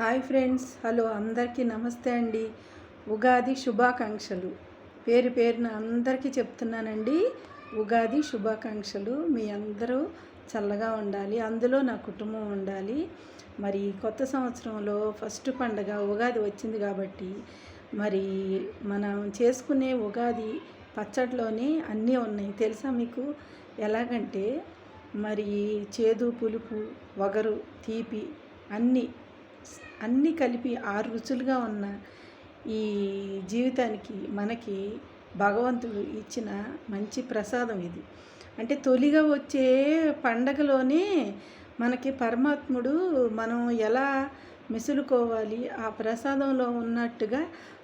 Hi friends hello అందరికీ నమస్తే అండి. ఉగాది శుభాకాంక్షలు. పేరు పేరున అందరికీ చెప్తున్నానండి. ఉగాది శుభాకాంక్షలు. మీ అందరూ చల్లగా ఉండాలి అందులో నా కుటుంబం ఉండాలి. మరి కొత్త సంవత్సరంలో ఫస్ట్ పండగ ఉగాది వచ్చింది కాబట్టి మరి మనం చేసుకునే ఉగాది పచ్చడిలోనే అన్నీ ఉన్నాయి. తెలుసా మీకు? ఎలాగంటే మరి చేదు పులుపు వగరు తీపి అన్నీ అన్నీ కలిపి ఆరు రుచులుగా ఉన్న ఈ జీవితానికి మనకి భగవంతుడు ఇచ్చిన మంచి ప్రసాదం ఇది. అంటే తొలిగా వచ్చే పండగలోనే మనకి పరమాత్ముడు మనం ఎలా మెసులుకోవాలి ఆ ప్రసాదంలో ఉన్నట్టుగా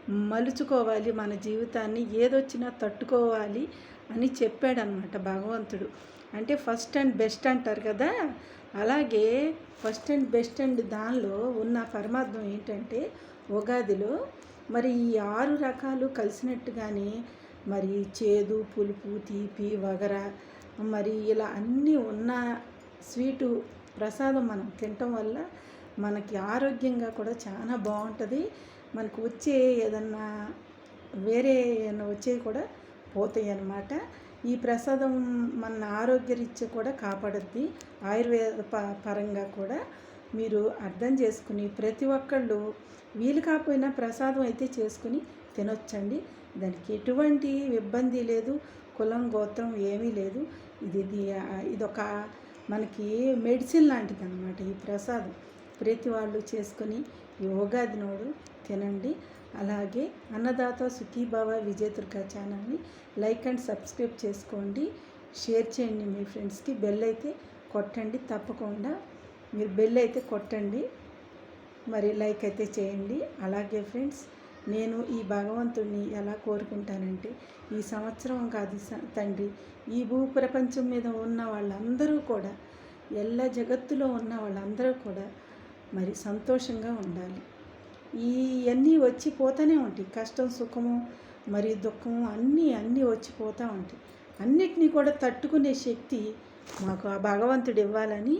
మలుచుకోవాలి మన జీవితాన్ని ఏదొచ్చినా తట్టుకోవాలి అని చెప్పాడనమాట భగవంతుడు. అంటే ఫస్ట్ అండ్ బెస్ట్ అంటారు కదా? అలాగే ఫస్ట్ అండ్ బెస్ట్ అండ్ దానిలో ఉన్న పరమార్థం ఏంటంటే ఉగాదిలో మరి ఈ ఆరు రకాలు కలిసినట్టుగానే మరి చేదు పులుపు తీపి వగర మరి ఇలా అన్నీ ఉన్న స్వీటు ప్రసాదం మనం తినటం వల్ల మనకి ఆరోగ్యంగా కూడా చాలా బాగుంటుంది. మనకు వచ్చే ఏదన్నా వేరే వచ్చేవి కూడా పోతాయి అన్నమాట ఈ ప్రసాదం మన ఆరోగ్యరీత్యా కూడా కాపాడుద్ది. ఆయుర్వేద ప పరంగా కూడా మీరు అర్థం చేసుకుని ప్రతి ఒక్కళ్ళు వీలు కాకపోయినా ప్రసాదం అయితే చేసుకుని తినొచ్చండి. దానికి ఎటువంటి ఇబ్బంది లేదు. కులం గోత్రం ఏమీ లేదు. ఇది ఇదొక మనకి మెడిసిన్ లాంటిది అనమాట ఈ ప్రసాదం. ప్రతి వాళ్ళు చేసుకొని ఈ ఉగాది నోడు తినండి. అలాగే అన్నదాత సుఖీభావ విజయదుర్గ ఛానల్ని లైక్ అండ్ సబ్స్క్రైబ్ చేసుకోండి. షేర్ చేయండి మీ ఫ్రెండ్స్కి. బెల్ అయితే కొట్టండి తప్పకుండా. మీరు బెల్ అయితే కొట్టండి. మరి లైక్ అయితే చేయండి. అలాగే ఫ్రెండ్స్ నేను ఈ భగవంతుడిని ఎలా కోరుకుంటానంటే ఈ సంవత్సరం కాదు తండ్రి ఈ భూ ప్రపంచం మీద ఉన్న వాళ్ళందరూ కూడా ఎల్ల జగత్తులో ఉన్న వాళ్ళందరూ కూడా మరి సంతోషంగా ఉండాలి. ఇవన్నీ వచ్చి పోతూనే ఉంటాయి. కష్టం సుఖము మరి దుఃఖము అన్నీ అన్నీ వచ్చిపోతూ ఉంటాయి. అన్నిటినీ కూడా తట్టుకునే శక్తి మాకు ఆ భగవంతుడు ఇవ్వాలని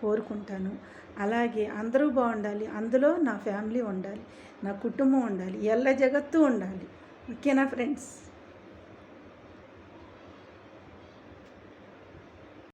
కోరుకుంటాను. అలాగే అందరూ బాగుండాలి. అందులో నా ఫ్యామిలీ ఉండాలి. నా కుటుంబం ఉండాలి. ఎల్ల జగత్తు ఉండాలి. ఓకేనా ఫ్రెండ్స్?